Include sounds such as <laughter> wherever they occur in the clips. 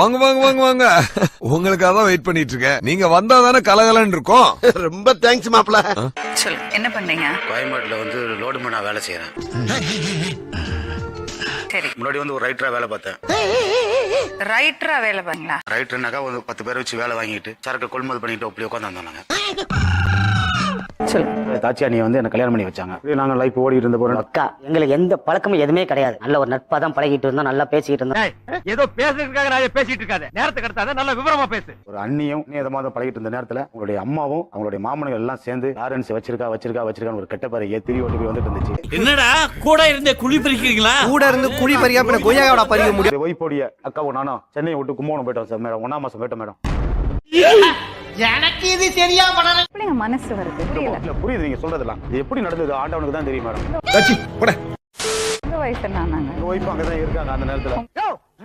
வாங்க வாங்க வாங்க வாங்க. உங்களுக்காக தான் வெயிட் பண்ணிட்டு இருக்கேன் நீங்க வந்தா தானே கலகலன்னு இருக்கும். ரொம்ப தேங்க்ஸ் மாப்ள சொல்லு என்ன பண்ணீங்க? கோயம்பேட்டில் வந்து லோடு மேனாக வேலை செய்கிறேன் சரி. முன்னாடி வந்து ஒரு ரைட்டராக வேலை பார்த்தேன். ரைட்டரா வேலை பண்ணீங்களா? ரைட்டர்னாக்கா ஒரு பத்து பேரை வச்சு வேலை வாங்கிட்டு சரக்கு கொள்முதல் பண்ணிட்டு அப்படி உட்காந்து நாங்கள் சொல்லு தாச்சியா நீ வந்து என்ன கல்யாணம் பண்ணி வச்சாங்க. இப்படி நாங்கள் லைஃப் ஓடிட்டு இருந்த போறோம் அக்கா எங்களுக்கு எந்த பழக்கமும் எதுவுமே கிடையாது. நல்ல ஒரு நட்பா தான் பழகிட்டு இருந்தோம் நல்லா பேசிக்கிட்டு இருந்தோம். ஏதோ பேசுறதுக்காக நான் பேசிட்டு இருக்காத. நேரத்துக்கு கடத்தாத நல்ல விவரமா பேசு. ஒரு அண்ணியும் நீதமாக தான் பழகிட்டு இருந்த நேரத்தில் உங்களுடைய அம்மாவும் அவங்களுடைய மாமனும் எல்லாம் சேர்ந்து லாரன்ஸ் வச்சிருக்கா வச்சிருக்கா வச்சிருக்கான்னு ஒரு கெட்ட பேரை ஏத்திரி ஓட்டி போய் வந்துட்டு இருந்துச்சு. என்னடா கூட இருந்தே குழி பறிக்கிறீங்களா? கூட இருந்து குழி பறியா பின்ன கொய்யாவோட பறிக்க முடியும்? ஒய்போடிய அக்காவும் நானும் சென்னையை விட்டு கும்போணம் போயிட்டோம் சார் மேடம். ஒன்னாம் மாசம் போயிட்டோம் மேடம். எப்படிங்க மனசு வருது? புரியல. புரியுது நீங்க சொல்றதெல்லாம் இது எப்படி நடந்தது? ஆண்டவனுக்கு தான் தெரியும் மேடம். இந்த வயசுல நாங்க எங்க ஒய்ஃப் அங்கதான் இருக்காங்க அந்த நேரத்துல.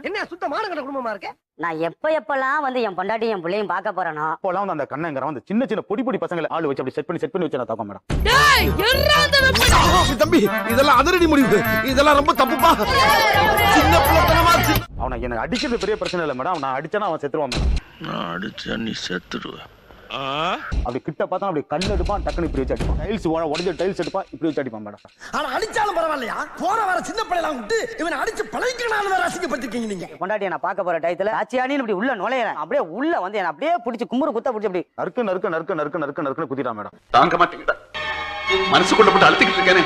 என்ன சுத்தமான கட்ட குடும்பமா இருக்க? நான் எப்ப எப்பெல்லாம் வந்து என் பொண்டாட்டி என் பிள்ளையும் பார்க்க போறேனோ அப்போலாம் வந்து அந்த கண்ணங்கிற வந்து சின்ன சின்ன பொடி பொடி பசங்களை ஆளு வச்சு அப்படி செட் பண்ணி செட் பண்ணி வச்சு நான் தாக்கம் மேடம். தம்பி இதெல்லாம் அதிரடி முடிவு. இதெல்லாம் ரொம்ப தப்புப்பா. சின்ன அவனை எனக்கு அடிக்கிறது பெரிய பிரச்சனை இல்லை மேடம் நான் அடிச்சானா அவன் செத்துருவான் மேடம் நான் அடிச்சா நீ செத்துருவ. அப்படி கிட்ட பார்த்தா அப்படி கல் எடுப்பான் டக்குனு இப்படி வச்சு அடிப்பான். டைல்ஸ் உடஞ்ச டைல்ஸ் எடுப்பான் இப்படி வச்சு அடிப்பான் மேடம் ஆனா அடிச்சாலும் பரவாயில்லையா? போற வர சின்ன பிள்ளைலாம் விட்டு இவனை அடிச்சு பழகிக்கணும் வேற அசிங்கப்பட்டிருக்கீங்க நீங்க. என் பொண்டாட்டியை நான் பார்க்க போற டயத்துல ஆச்சியானின்னு இப்படி உள்ள நுழையிறேன். அப்படியே உள்ள வந்து என்ன அப்படியே பிடிச்சி கும்புறு குத்த பிடிச்சி அப்படி நறுக்கு நறுக்கு நறுக்கு நறுக்கு நறுக்கு நறுக்குன்னு குத்திட்டான் மேடம் தாங்க மாட்டேங்கிட்ட மனசுக்குள்ள போட்டு அழுத்திக்கிட்டு இருக்கேனே.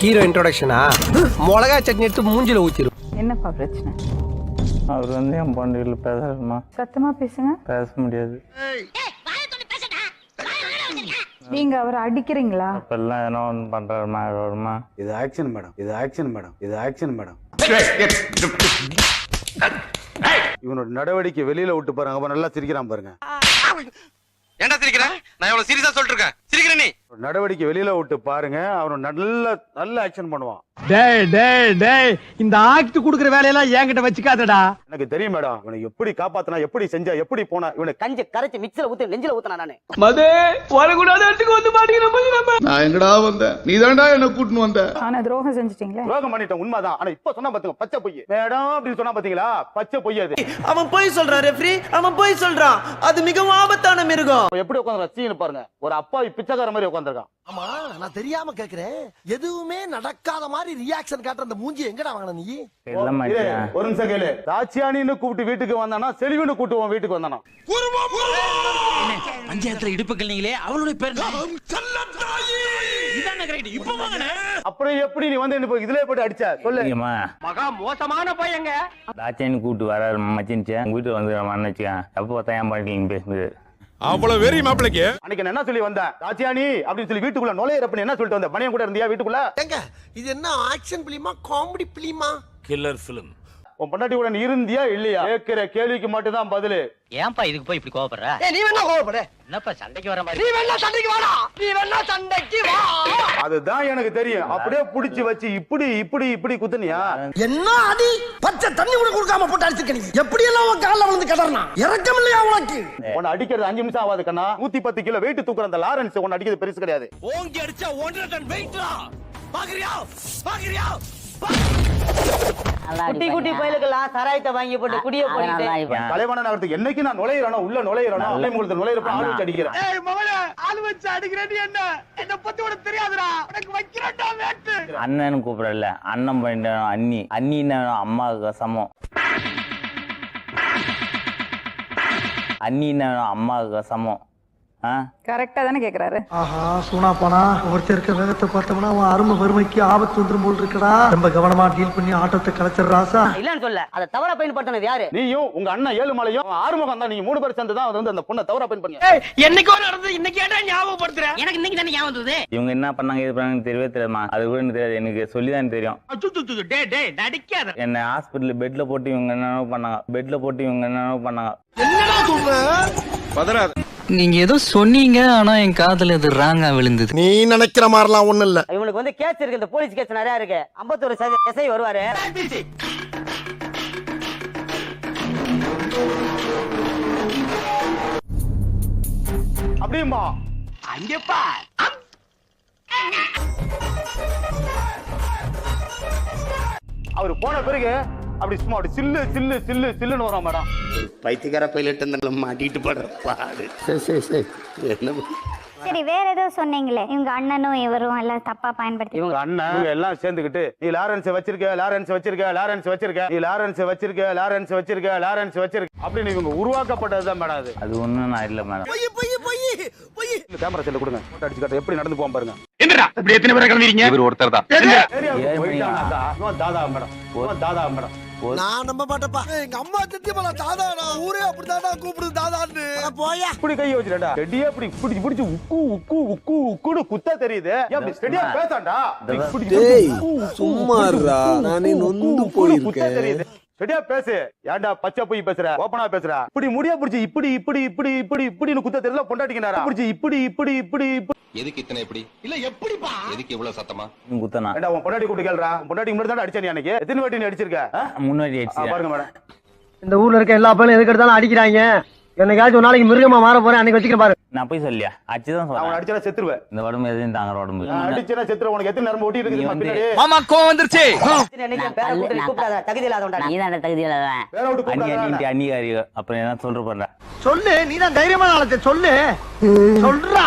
ஹீரோ இன்ட்ரோடக்ஷனா மிளகா சட்னி எடுத்து மூஞ்சில ஊத்திரும். என்னப்பா பிரச்சனை? அவர் வந்து என் பொண்ணுல பேசணுமா? சத்தமா பேசுங்க. பேச முடியாது. நீங்க அவரை அடிக்கிறீங்களா? இப்பெல்லாம் என்ன ஒன்று பண்றாருமா வருமா இது ஆக்ஷன் மேடம். இது ஆக்ஷன் மேடம். இது ஆக்ஷன் மேடம். இவனோட நடவடிக்கை வெளியில விட்டு பாருங்க. நல்லா சிரிக்கிறான் பாருங்க. ஏன்டா சிரிக்கிறேன் நான் எவ்வளவு சீரியஸா சொல்லிட்டு இருக்கேன். நடவடிக்கை வெளியில விட்டு பாருங்க. அவன் நல்ல நல்ல ஆக்ஷன் பண்ணுவான். டேய் டேய் டேய் இந்த ஆக்ட் குடுக்குற வேலையெல்லாம் என்கிட்ட வச்சுக்காதடா. எனக்கு தெரியும் மேடம் இவனை எப்படி காப்பாத்தினா எப்படி செஞ்சா எப்படி போனா இவனை கஞ்சி கரைச்சி மிக்சில ஊத்தி நெஞ்சில ஊத்தினா நானு. மதே வரக்கூடாத இடத்துக்கு வந்து மாட்டேங்கிற நான் எங்கடா வந்தேன் நீ தான்டா என்ன கூட்டின்னு வந்த. ஆனா துரோகம் செஞ்சுட்டீங்களே? துரோகம் பண்ணிட்டேன் உண்மைதான். ஆனா இப்ப சொன்னா பாத்துங்க பச்சை பொய். மேடம் அப்படின்னு சொன்னா பாத்தீங்களா? பச்சை பொய் அது. அவன் போய் சொல்றான் ரெஃப்ரி அவன் போய் சொல்றான். அது மிகவும் ஆபத்தான மிருகம். எப்படி உட்காந்து ரசின்னு பாருங்க. ஒரு அப்பாவி பிச்சைக்கார மாதிரி உட்காந்துருக்கான் ஆமா நான் தெரியாம கேக்குறேன். எதுவுமே நடக்காத மாதிரி ரியாக்ஷன் காட்டுற அந்த மூஞ்சி எங்கடா வாங்கின நீ? ஒரு நிமிஷம் கேளு. தாச்சியானின்னு கூப்பிட்டு வீட்டுக்கு வந்தானா செல்வின்னு கூப்பிட்டு உன் வீட்டுக்கு வந்தானா? பஞ்சாயத்துல இடுப்பு கிள்ளீங்களே அவளுடைய பேர் அப்புறம் எப்படி நீ வந்து என்ன போய் இதுலயே போட்டு அடிச்ச? சொல்லு. மகா மோசமான பையங்க தாச்சேன்னு கூப்பிட்டு வராரு மச்சின்ச்சு உங்க வீட்டுக்கு வந்து மன்னிச்சுக்கேன் எப்போ பார்த்தா ஏன் பண்ணிட்டீங்க பேசுனது அவ்வளவு வெறி மாப்பிளைக்கு. அன்னைக்கு நான் என்ன சொல்லி வந்தேன்? தாச்சியானி அப்படின்னு சொல்லி வீட்டுக்குள்ள நுழையிறப்ப என்ன சொல்லிட்டு வந்த பணியன் கூட இருந்தியா வீட்டுக்குள்ள? எங்க இது என்ன ஆக்ஷன் பிலிமா காமெடி பிலிமா? கில்லர் பிலிம் உன் பொண்டாட்டி கூட இருந்தியா இல்லையா? கேட்கிற கேள்விக்கு மட்டும் தான் பதிலு. ஏன்பா இதுக்கு போய் இப்படி கோவப்படுற? நீ வேணா கோவப்படு. என்னப்பா சண்டைக்கு வர நீ வேணா சண்டைக்கு வாடா. நீ வேணா சண்டைக்கு வா. அதுதான் எனக்கு தெரியும். அப்படியே புடிச்சு வச்சு இப்படி இப்படி இப்படி குத்துனியா? என்ன அடி? பச்சை தண்ணி கூட கொடுக்காம போட்டு அடிச்சிருக்க நீ. எப்படி எல்லாம் உன் கால்ல விழுந்து கடறனா இறக்கம் இல்லையா உனக்கு? உன்னை அடிக்கிறது அஞ்சு நிமிஷம் ஆகாது கண்ணா. நூத்தி பத்து கிலோ வெயிட் தூக்குற அந்த லாரன்ஸ் உன்னை அடிக்கிறது பெருசு கிடையாது. ஓங்கி அடிச்சா ஒன்றரை டன் வெயிட்ரா பாக்குறியா? பாக்குறியா? குட்டி குட்டி பயலுக்கெல்லாம் சராயத்தை வாங்கி போட்டு குடிய போட்டு தலைவன நகரத்துக்கு என்னைக்கு நான் நுழையிறனோ உள்ள நுழையிறனோ உள்ளே உங்களுக்கு நுழையிறப்ப ஆள் வச்சு அடிக்கிறேன். ஏய் மகளே ஆள் வச்சு அடிக்கிறேன் என்ன? என்ன பத்தி உனக்கு தெரியாதுடா. உனக்கு வைக்கிறேன்டா வேட்டு. அண்ணன் கூப்பிடல. அண்ணன் பண்ணிட்டு அண்ணி. அண்ணின்னு அம்மாவுக்கு சமம். அண்ணின்னு அம்மாவுக்கு சமம். கரெக்டா தானே கேக்குறாரு? ஆஹா சூனா போனா ஒருத்தர் இருக்க வேகத்தை பார்த்தோம்னா அவன் அருமை வறுமைக்கு ஆபத்து வந்துரும் போல் இருக்கடா. ரொம்ப கவனமா டீல் பண்ணி ஆட்டத்தை கலைச்சிடுறாசா இல்லன்னு சொல்ல அதை தவறா பயன்படுத்தினது யாரு? நீயும் உங்க அண்ணன் ஏழுமலையும் ஆறுமுகம் தான் நீங்க மூணு பேர் சேர்ந்து தான் வந்து அந்த பொண்ணை தவறா பயன் பண்ணீங்க என்னைக்கோ நடந்தது இன்னைக்கு ஏன்டா ஞாபகப்படுத்துற? எனக்கு இன்னைக்கு தானே ஞாபகம் வந்தது? இவங்க என்ன பண்ணாங்க இது பண்ணாங்க தெரியவே தெரியாதுமா அது கூட எனக்கு தெரியாது. எனக்கு சொல்லி தான் தெரியும். டே டே நடிக்காத. என்னை ஹாஸ்பிட்டல் பெட்ல போட்டு இவங்க என்னென்ன பண்ணாங்க. பெட்ல போட்டு இவங்க என்னென்ன பண்ணாங்க. என்னடா சொல்ற? நீங்க ஏதோ சொன்னீங்க ஆனா என் காதுல இது ராங்கா விழுந்தது. நீ நினைக்கிற மாதிரிலாம் ஒண்ணும் இல்ல. இவனுக்கு வந்து கேஸ் இருக்கு இந்த போலீஸ் கேஸ் நிறைய இருக்கு. ஐம்பத்தொரு எஸ்ஐ வருவாரு. அப்படியுமா அவர் போன பிறகு அப்படி சும்மா அப்படி சில்லு சில்லு சில்லு சில்லுன்னு வரும் மேடம். பைத்தியக்கார பைலட் இருந்தாலும் மாட்டிட்டு படுற பாடு. சரி சரி சரி. என்ன? சரி வேற ஏதோ சொன்னீங்களே இவங்க அண்ணனும் இவரும் எல்லாம் தப்பா பயன்படுத்தி இவங்க அண்ணன் இவங்க எல்லாம் சேர்ந்துக்கிட்டு நீ லாரன்ஸ் வச்சிருக்க லாரன்ஸ் வச்சிருக்க லாரன்ஸ் வச்சிருக்க நீ லாரன்ஸ் வச்சிருக்க லாரன்ஸ் வச்சிருக்க லாரன்ஸ் வச்சிருக்க அப்படின்னு இவங்க உருவாக்கப்பட்டதுதான் மேடம் அது. அது ஒண்ணும் நான் இல்ல மேடம். இந்த கேமரா செல்ல கொடுங்க போட்டோ அடிச்சு காட்டு எப்படி நடந்து போவோம் பாருங்க. என்னடா இப்படி எத்தனை பேரை இவர் ஒருத்தர் தான். தாதா மேடம். தாதா மேடம். நான் நம்ப மாட்டேப்பா எங்க அம்மா சத்தியமா தாதாடா. ஊரே அப்படித்தாடா கூப்பிடுது தாதான்னு. போயா. இப்படி கை வச்சுடா ஸ்டெடியா இப்படி பிடிச்சு பிடிச்சு உக்கு உக்கு உக்கு உக்குன்னு குத்த தெரியுது. ஸ்டெடியா பேசாண்டா? டேய், சும்மா இருடா. நானே நொந்து போயிருக்கேன். குத்த தெரியுது. ஸ்டெடியா பேசு. ஏன்டா பச்சை போய் பேசுற? ஓப்பனா பேசுற? இப்படி முடிய பிடிச்சு இப்படி இப்படி இப்படி இப்படி இப்படின்னு குத்த தெரியல பொண்டாட்டிக்கிறாரா பிடிச்சு இப்படி இப்படி இப்படி இப்படி எதுக்கு இத்தனை எப்படி இல்ல எப்படிப்பா? எதுக்கு இவ்வளவு சத்தமா? குத்தனா? ஏண்டா உன் பொண்டாட்டி கூட்டு கேள்றா உன் பொண்டாட்டி முன்னாடி தான் அடிச்சா நீ அன்னைக்கு. எத்தனை வாட்டி நீ அடிச்சிருக்க? முன்னாடி ஆ, ஆயிடுச்சு பாருங்க மேடம். இந்த ஊர்ல இருக்க எல்லா பையனும் எதுக்கு எடுத்தாலும் அடிக்கிறாங்க. என்னைக்காச்சும் ஒரு நாளைக்கு மிருகமா மாற போறேன் அன்னைக்கு வச்சுக்க பாரு. நான் போய் சொல்லியா? அச்சுதான் அவன் சொல்றேன். அடிச்சா செத்துருவேன். இந்த உடம்பு எதுவும் தாங்குற உடம்பு. அடிச்சா செத்துருவேன். உனக்கு எத்தனை நேரம் ஓட்டி நீ இருக்குது வந்து- பின்னாடி? மாமா கோவம் வந்துருச்சு. என்னைக்கு பேர கூட்டி கூப்பிடாத. தகுதி இல்லாதவன்டா. நீ தான் தகுதி இல்லாதவன். விட்டு கூப்பிடாத அண்ணிட்டு அன்னிகாரி அப்புறம் என்ன சொல்ற போற சொல்லு நீ தான் தைரியமான ஆளத்தை சொல்லு. <laughs> சொல்றா.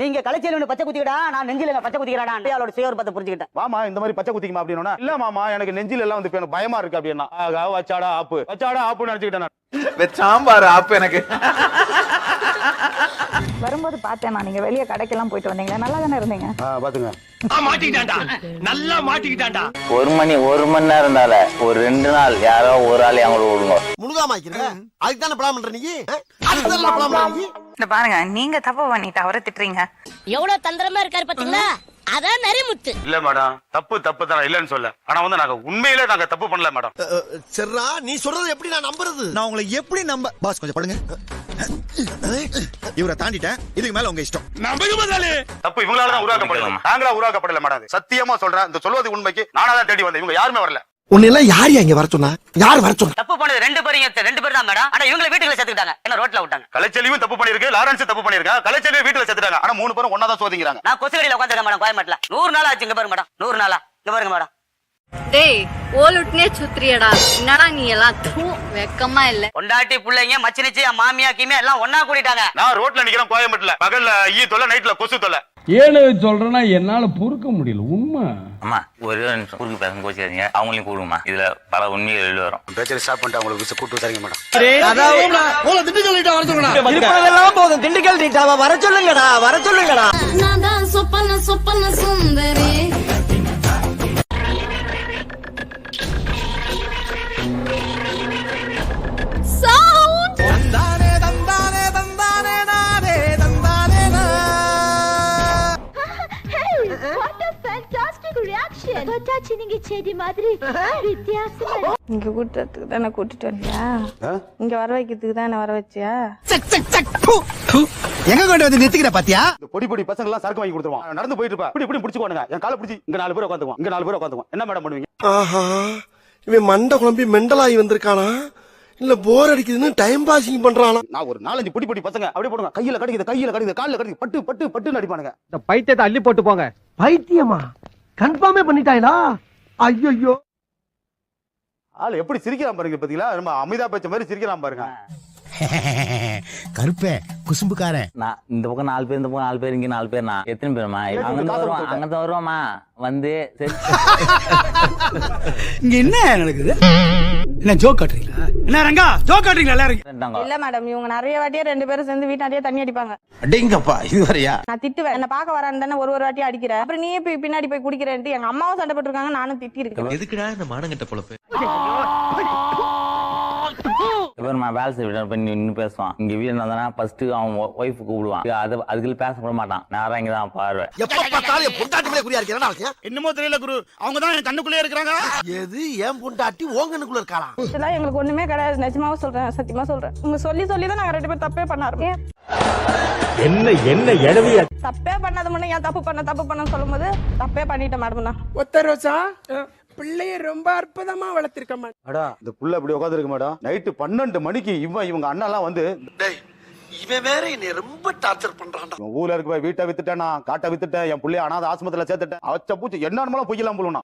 நீங்க கலைச்செல்வன் பச்சை குத்திக்கடா நான் நெஞ்சில பச்சை குத்திக்கிறாடா அவளோட சுயர் பத்தை புரிஞ்சுக்கிட்டேன். மாமா இந்த மாதிரி பச்சை குத்திக்குமா அப்படின்னா இல்ல மாமா எனக்கு நெஞ்சில எல்லாம் வந்து பயமா இருக்கு அப்படின்னா. ஆகா வச்சாடா ஆப்பு. வச்சாடா ஆப்புன்னு நினைச்சுக்கிட்டேன் நான். சாம்பார் அப்ப எனக்கு. வரும்போது பார்த்தேன் நான் நீங்க வெளியே கடைக்கெல்லாம் போயிட்டு வந்தீங்க நல்லா தானே இருந்தீங்க பாத்துங்க நல்லா மாட்டிக்கிட்டான்டா. ஒரு மணி ஒரு மணி நேரம் இருந்தால ஒரு ரெண்டு நாள் யாரோ ஒரு ஆள் எங்களை விடுங்க முழுகாம அதுக்கு தானே பிளான் பண்ற இந்த பாருங்க நீங்க தப்பு பண்ணிட்டு அவரை திட்டுறீங்க. எவ்வளவு தந்திரமா இருக்காரு பாத்தீங்களா? அதான் நரிமுத்து. இல்ல மேடம். தப்பு தப்பு தான். இல்லன்னு சொல்ல. ஆனா வந்து நாங்க உண்மையிலே நாங்க தப்பு பண்ணல மேடம். சரிடா நீ சொல்றது எப்படி நான் நம்புறது? நான் உங்களை எப்படி நம்ப பாஸ் கொஞ்சம் படுங்க. இவரை தாண்டிட்டேன். இதுக்கு மேல உங்க இஷ்டம். தப்பு இவங்களால தான் உருவாக்கப்படல. நாங்களா உருவாக்கப்படல மேடம். சத்தியமா சொல்றேன் இந்த சொல்வது உண்மைக்கு நானா தான் தேடி வந்தேன். இவங்க யாருமே வரல. உன்னை எல்லாம் யார் இங்க வர சொன்னா? யார் வர சொன்னா? தப்பு பண்ணது ரெண்டு பேரும் ரெண்டு பேர் தான் மேடம் ஆனா இவங்களை வீட்டுல சேர்த்துக்கிட்டாங்க. என்ன ரோட்ல விட்டாங்க? கலைச்செல்வியும் தப்பு பண்ணிருக்கு லாரன்ஸ் தப்பு பண்ணிருக்கா கலைச்செல்வி வீட்டுல செத்துட்டாங்க ஆனா மூணு பேரும் ஒன்னா தான் சோதிக்கிறாங்க. நான் கொசுவடியில உட்காந்துருக்கேன் மேடம் கோயம்பேட்டில். நூறு நாள் ஆச்சு இங்க பாருங்க மேடம். நூறு நாளா. இங்க பாருங்க மேடம். டேய் ஓலுட்னே சுத்திரியடா என்னடா நீ எல்லாம்? தூ வெக்கமா இல்ல. பொண்டாட்டி பிள்ளைங்க மச்சினிச்சி மாமியா கீமியா எல்லாம் ஒன்னா கூட்டிட்டாங்க நான் ரோட்ல நிக்கிறேன் கோயம்பேட்டுல. பகல்ல ஈ தொல்லை நைட்ல கொசு தொல்லை. ஏழு சொல்றேன்னா என்னால பொறுக்க முடியல. உண்மை. அம்மா ஒரே நிமிஷம் குறுக்கு பேச கோச்சிக்காதீங்க அவங்களையும் கூடுமா இதுல பல உண்மைகள் வெளில வரும். பேச்சரை ஸ்டாப் பண்ணிட்டு அவங்களுக்கு கூட்டு சரிங்க மேடம் போல திண்டு சொல்லிட்டு வர சொன்னா இருப்பதெல்லாம் போதும். திண்டுக்கல் ரீட்டாவா வர சொல்லுங்கடா வர சொல்லுங்கடா. நான் தான் Soppana Soppana Sundari. What a fantastic reaction. பட்டாச்சி நீங்க செடி மாதிரி வித்தியாசமா இங்க கூட்டத்துக்கு தானே கூட்டிட்டு வந்தியா? இங்க வர வைக்கிறதுக்கு தானே வர வச்சியா? எங்க கொண்டு வந்து நிறுத்திக்கிற பாத்தியா? இந்த பொடி பொடி பசங்க எல்லாம் சரக்கு வாங்கி கொடுத்துருவான். நான் நடந்து போயிட்டு இருப்பேன் இப்படி இப்படி பிடிச்சுக்கோனுங்க என் காலை பிடிச்சி இங்க நாலு பேர் உட்காந்துக்குவோம் இங்க நாலு பேர் உட்காந்துக்குவோம் என்ன மேடம் பண்ணுவீங்க? ஆஹா இவன் மண்டை குழம்பி மெண்டலாகி வந்திருக்கானா? இல்ல போர் அடிக்குதுன்னு டைம் பாசிங் பண்றானா? நான் ஒரு நாலஞ்சு பொடி பொடி பசங்க அப்படியே போடுங்க. கையில கடிக்குது கையில கடிக்குது கால்ல கடிக்குது பட்டு பட்டு பட்டு அடிப்பானுங்க. இந்த பைத்தியத்தை அள்ளி போட்டு போங்க. பைத்தியமா? கன்ஃபார்மே பண்ணிட்டாங்களா ஐயோ ஆள் எப்படி சிரிக்கிறான் பாருங்க பாத்தீங்களா? நம்ம அமிதா பேச்ச மாதிரி சிரிக்கிறான் பாருங்க. <laughs> கருப்பே குசும்புக்காரன். நான் இந்த பக்கம் நாலு பேர் இந்த பக்கம் நாலு பேர் இங்க நாலு பேர் நான் எத்தனை பேருமா? அங்கிருந்து வருவோம் அங்கிருந்து வருவோமா? வந்து சரி. <laughs> இங்க என்ன நடக்குது? என்ன ஜோக் காட்டுறீங்களா? என்ன ரங்கா? ஜோக் காட்டுறீங்களா எல்லாரும். இல்ல மேடம் இவங்க நிறைய வாட்டியே ரெண்டு பேரும் சேர்ந்து வீட்டாடியே தண்ணி அடிப்பாங்க. அடிங்கப்பா இது வரையா நான் திட்டுவேன். என்ன பார்க்க வரான்னு தானே ஒரு ஒரு வாட்டி அடிக்கிறேன் அப்புறம் நீயே போய் பின்னாடி போய் குடிக்கிறேன்ட்டு எங்க அம்மாவும் சண்டை போட்டிருக்காங்க நானும் திட்டி இருக்கேன் எதுக்குடா இந்த மானங்கட்ட பொழப்பு? இவர் வேலை செய்ய பண்ணி நின்று பேசுவான். இங்க வீட்டுல வந்தானா ஃபர்ஸ்ட் அவன் ஒய்ஃப் கூப்பிடுவான். அது அதுக்குள்ள பேசப்பட மாட்டான். நேரம் இங்க தான் பார்வை. எப்ப பார்த்தாலும் பொண்டாட்டி மேலே குறியா இருக்கா அவசியம் என்னமோ தெரியல குரு. அவங்க தான் என் கண்ணுக்குள்ளே இருக்கிறாங்க. எது? என் பொண்டாட்டி ஓங்கனுக்குள்ள இருக்காளா? இதெல்லாம் எங்களுக்கு ஒண்ணுமே கிடையாது. நிஜமாவும் சொல்றேன். சத்தியமா சொல்றேன். உங்க சொல்லி சொல்லி தான் நாங்க ரெண்டு பேரும் தப்பே பண்ணாரு என்ன என்ன எழவியா தப்பே பண்ணாத முன்ன ஏன் தப்பு பண்ண தப்பு பண்ண சொல்லும் போது தப்பே பண்ணிட்டேன் மேடம் நான் ஒத்த ரோசா பிள்ளைய ரொம்ப அற்புதமா வளர்த்திருக்க மேடம் இந்த புள்ள இப்படி உட்காந்துருக்கு மேடம் நைட்டு பன்னெண்டு மணிக்கு இவன் இவங்க அண்ணெல்லாம் வந்து இவன் வேற என்னை ரொம்ப டார்ச்சர் பண்றான்டா இவன் ஊர்ல இருக்க போய் வீட்டை வித்துட்டேன் நான் காட்டை வித்துட்டேன் என் புள்ளைய அனாத ஆஸ்பத்திரியில சேர்த்துட்டேன் அவச்ச பூச்சி என்ன பொய்யலாம் போலுனா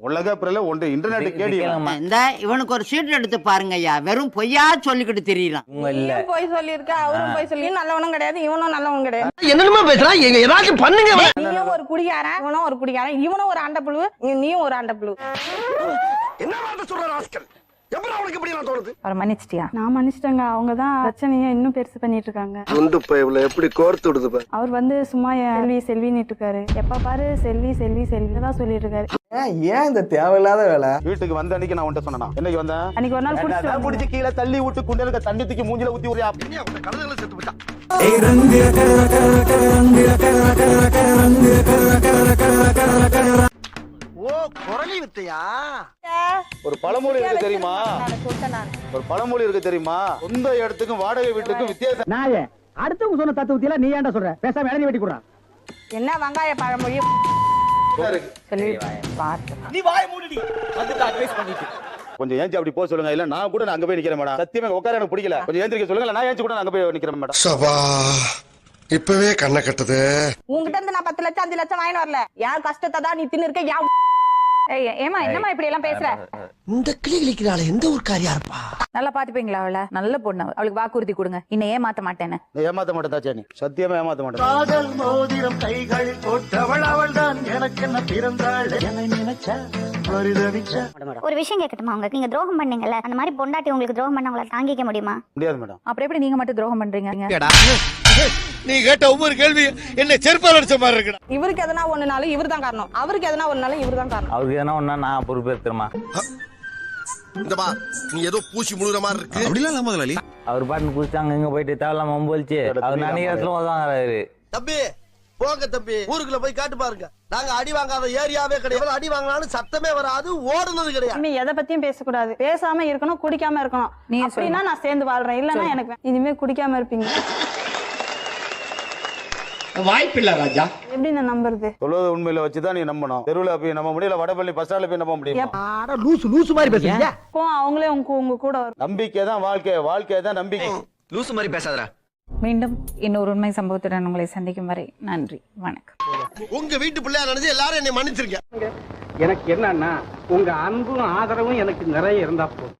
உலக பிறல ஒன்று இன்டர்நெட் கேடி இந்த இவனுக்கு ஒரு சீட் எடுத்து பாருங்க ஐயா. வெறும் பொய்யா சொல்லிக்கிட்டு தெரியலாம். போய் சொல்லியிருக்க அவரும் போய் சொல்லி நல்லவனும் கிடையாது இவனும் நல்லவன் கிடையாது. என்னமா பேசுறான் எங்க ஏதாச்சும் பண்ணுங்க நீயும் ஒரு குடிகாரன் இவனும் ஒரு குடிகாரன் இவனும் ஒரு ஆண்டப்புழு நீயும் ஒரு ஆண்டப்புழு என்ன வார்த்தை சொல்ற ராஸ்கல் எப்படி அவனுக்கு இப்படி எல்லாம் தோணுது? அவரை மன்னிச்சிட்டியா? நான் மன்னிச்சிட்டேங்க. அவங்க தான் பிரச்சனையை இன்னும் பெருசு பண்ணிட்டு இருக்காங்க குண்டு பைப்ல எப்படி கோர்த்து விடுது அவர் வந்து சும்மா செல்வி செல்வின்னு இருக்காரு எப்ப பாரு செல்வி செல்வி செல்வி தான் சொல்லிட்டு இருக்காரு ஏன் இந்த தேவையில்லாத வேலை? வீட்டுக்கு வந்த அன்னைக்கு நான் உன்ட்ட சொன்னேன்? என்னைக்கு வந்தேன் அன்னைக்கு ஒரு நாள் என்னதான் பிடிச்சி கீழே தள்ளி விட்டு குண்டு இருக்க தண்ணி தூக்கி மூஞ்சில ஊத்தி ஒரு கழுதுகளை செத்து போச்சான் ஓ குரலி வித்தையா? ஒரு பழமொழி இருக்கு தெரியுமா? ஒரு பழமொழி இருக்கு தெரியுமா? சொந்த இடத்துக்கும் வாடகை வீட்டுக்கும் வித்தியாசம் நாயே அடுத்தவங்க சொன்ன தத்துவத்தில நீ ஏன்டா சொல்ற? பேசாம இளநீ வெட்டி கொடுறான் என்ன வெங்காய பழமொழி? பார்த்து கொஞ்சம் ஏஞ்சி அப்படி போக சொல்லுங்க. இல்ல நான் கூட நான் அங்க போய் நிக்கிறேன் மேடம். சத்தியமா உட்கார எனக்கு பிடிக்கல. கொஞ்சம் ஏந்திரிக்க சொல்லுங்க. நான் ஏஞ்சி கூட நான் அங்க போய் நிக்கிறேன் மேடம். சபா இப்பவே கண்ணை கட்டுது. உங்ககிட்ட இருந்து நான் பத்து லட்சம் அஞ்சு லட்சம் வாங்கிட்டு வரல. என் கஷ்டத்தை தான் நீ தின்னு இருக்க ஏன் ஏமா என்னமா இப்படி எல்லாம் பேசுற? இந்த கிளி கிளிக்கிறாள் எந்த ஒரு காரியா இருப்பா? நல்லா பாத்துப்பீங்களா அவள? நல்ல பொண்ணு அவளுக்கு வாக்குறுதி கொடுங்க. இன்னும் ஏமாத்த மாட்டேன்னு. ஏமாத்த மாட்டேன் நீ சத்தியமா ஏமாத்த மாட்டேன். காதல் மோதிரம் கைகளில் போட்டவள் அவள் தான் எனக்கு என்ன பிறந்தாள்? என்னை நினைச்சா பரிதவிச்சா. ஒரு விஷயம் கேட்கட்டுமா உங்களுக்கு? நீங்க துரோகம் பண்ணீங்கல்ல அந்த மாதிரி பொண்டாட்டி உங்களுக்கு துரோகம் பண்ண உங்களால தாங்கிக்க முடியுமா? முடியாது மேடம். அப்புறம் எப்படி நீங்க மட்டும் துரோகம் பண்றீங்க? நீ கேட்ட ஒவ்வொரு கேள்வி என்ன செருப்பால் அடிச்ச மாதிரி இருக்குடா. இவருக்கு எதனா ஒண்ணுனாலும் இவர் தான் காரணம். அவருக்கு எதனா ஒண்ணுனாலும் இவர் தான் காரணம். அவருக்கு எதனா ஒண்ணா நான் பொறுப்பேற்றுமா இந்த பா நீ ஏதோ பூசி முழுகிற மாதிரி இருக்கு. அப்படிலாம் இல்ல முதலாளி. அவர் பாட்டு குடிச்சாங்க இங்க போயிட்டு தேவையில்லாம ஒம்போலிச்சு அவர் நினைக்கிறதுல உதவாங்கிறாரு தம்பி போங்க தம்பி. ஊருக்குள்ள போய் காட்டு பாருங்க. நாங்க அடி வாங்காத ஏரியாவே கிடையாது. அடி வாங்கினாலும் சத்தமே வராது ஓடுனது கிடையாது. இனிமே எதை பத்தியும் பேசக்கூடாது. பேசாம இருக்கணும் குடிக்காம இருக்கணும். நீ அப்படின்னா நான் சேர்ந்து வாழ்றேன். இல்லன்னா எனக்கு இனிமே குடிக்காம இருப்பீங்க. வாய்ப்பில்லை ராஜா. எப்படி நான் நம்புறது? சொல்வது உண்மையில வச்சுதான் நீ நம்பணும். தெருவில் போய் நம்ப முடியல வடபள்ளி பஸ் ஸ்டாண்ட்ல போய் நம்ப முடியும்? ஆட லூசு லூசு மாதிரி பேசுறீங்க. அவங்களே உங்க உங்க கூட வரும். நம்பிக்கை தான் வாழ்க்கை வாழ்க்கை தான் நம்பிக்கை லூசு மாதிரி பேசாதடா. மீண்டும் இன்னொரு உண்மை சம்பவத்துடன் உங்களை சந்திக்கும் வரை நன்றி வணக்கம். உங்க வீட்டு பிள்ளையா நினைச்சு எல்லாரும் என்னை மன்னிச்சிருங்க. எனக்கு என்னன்னா உங்க அன்பும் ஆதரவும் எனக்கு நிறைய இருந்தா போதும்.